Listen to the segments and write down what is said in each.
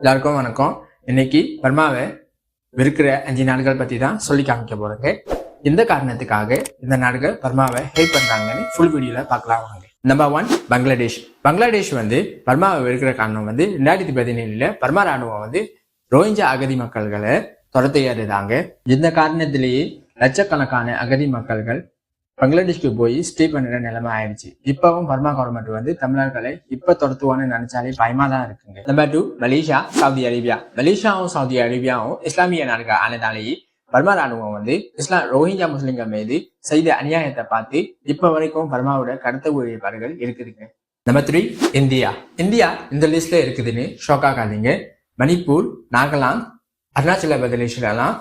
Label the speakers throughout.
Speaker 1: எல்லாருக்கும் வணக்கம். இன்னைக்கு பர்மாவை விற்கிற அஞ்சு நாடுகள் பத்தி தான் சொல்லி காமிக்க போறேங்க எந்த காரணத்துக்காக இந்த நாடுகள் பர்மாவை ஹெல்ப் பண்றாங்கன்னு ஃபுல் வீடியோல பார்க்கலாம் வாங்க. Number one Bangladesh. பங்களாதேஷ் வந்து பர்மாவை விற்கிற காரணம் வந்து ரெண்டாயிரத்தி பதினேழுல பர்மா ராணுவம் வந்து ரோஹிஞ்சா அகதி மக்கள்களை துரத்தையாடுதாங்க இந்த காரணத்திலேயே லட்சக்கணக்கான அகதி மக்கள்கள் பங்களாதேஷ்க்கு போய் ஸ்டே பண்ணுற நிலைமை ஆயிடுச்சு. இப்பவும் பர்மா கவர்மெண்ட் வந்து தமிழர்களை இப்ப துரத்துவான்னு நினைச்சாலே பயமா தான் இருக்குங்க. Number two Malaysia Saudi Arabia மலேசியாவும் Saudi அரேபியாவும் இஸ்லாமிய நாடுகள் ஆனதாலேயே பர்மா ராணுவம் வந்து இஸ்லாம் ரோஹிங்கா முஸ்லிம்கள் மீது செய்த அநியாயத்தை பார்த்து இப்ப வரைக்கும் பர்மாவோட கடத்த ஊழியர்கள் இருக்குதுங்க. Number three India. இந்தியா இந்த லிஸ்ட்ல இருக்குதுன்னு ஷோக் ஆகாதீங்க. மணிப்பூர் நாகாலாந்து அருணாச்சல பிரதேசிலாம்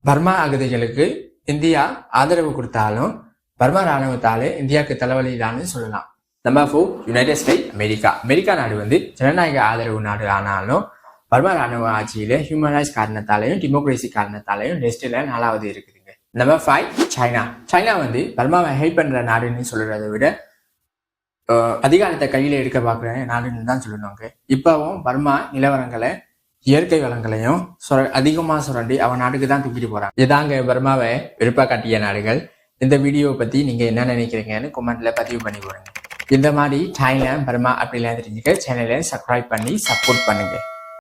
Speaker 1: பர்மா அகதிகளுக்கு இந்தியா ஆதரவு கொடுத்தாலும் பர்மா ராணுவத்தாலே இந்தியாவுக்கு தலைவலிதான்னு சொல்லலாம். Number four United State America America நாடு வந்து ஜனநாயக ஆதரவு நாடு ஆனாலும் பர்மா ராணுவ ஆட்சியில ஹியூமன் ரைட்ஸ் காரணத்தாலையும் டெமோக்ரேசி காரணத்தாலையும் லிஸ்ட்ல நாலாவது இருக்குதுங்க. நம்பர் ஃபைவ் சைனா சைனா வந்து பர்மாவை ஹெல்ப் பண்ற நாடுன்னு சொல்றதை விட அதிகாரத்தை கையில எடுக்க பார்க்குற நாடுன்னு தான் சொல்லணுங்க. இப்பவும் பர்மா நிலவரங்களை இயற்கை வளங்களையும் சுர அதிகமா சுரண்டி அவன் நாட்டுக்கு தான் தூக்கிட்டு போறான். இதாங்க பர்மாவை விருப்ப காட்டிய நாடுகள். இந்த வீடியோவை பத்தி நீங்க என்ன நினைக்கிறீங்கன்னு கமெண்ட்ல பதிவு பண்ணி போடுங்க. இந்த மாதிரி சைனா பர்மா அப்படிலாம் தெரிஞ்சுக்க சேனலை சப்ஸ்கிரைப் பண்ணி சப்போர்ட் பண்ணுங்க.